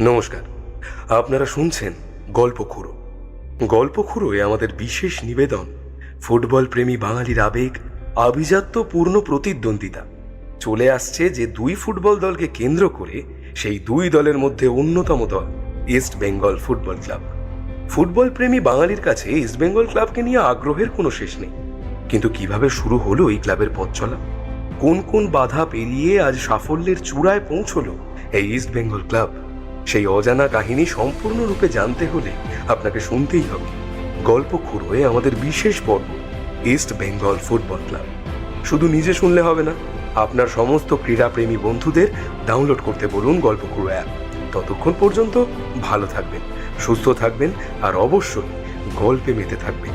নমস্কার। আপনারা শুনছেন গল্প খুঁড়ো। গল্প খুঁড়োয় আমাদের বিশেষ নিবেদন, ফুটবল প্রেমী বাঙালির আবেগ, আভিজাত্য পূর্ণ প্রতিদ্বন্দ্বিতা। চলে আসছে যে দুই ফুটবল দলকে কেন্দ্র করে সেই দুই দলের মধ্যে অন্যতম দল, East Bengal football club. Football প্রেমী বাঙালির কাছে ইস্ট বেঙ্গল ক্লাবকে নিয়ে আগ্রহের কোনো শেষ নেই। কিন্তু কীভাবে শুরু হলো এই ক্লাবের পথ চলা? কোন কোন বাধা পেরিয়ে আজ সাফল্যের চূড়ায় পৌঁছলো এই ইস্ট বেঙ্গল ক্লাব সেই অজানা কাহিনী সম্পূর্ণরূপে জানতে হলে আপনাকে শুনতেই হবে। গল্প খুঁড়োয় আমাদের বিশেষ পর্ব ইস্ট বেঙ্গল ফুটবল ক্লাব শুধু নিজে শুনলে হবে না, আপনার সমস্ত ক্রীড়াপ্রেমী বন্ধুদের ডাউনলোড করতে বলুন গল্প খুঁড়ো অ্যাপ ততক্ষণ পর্যন্ত ভালো থাকবেন। সুস্থ থাকবেন আর অবশ্যই গল্পে মেতে থাকবেন।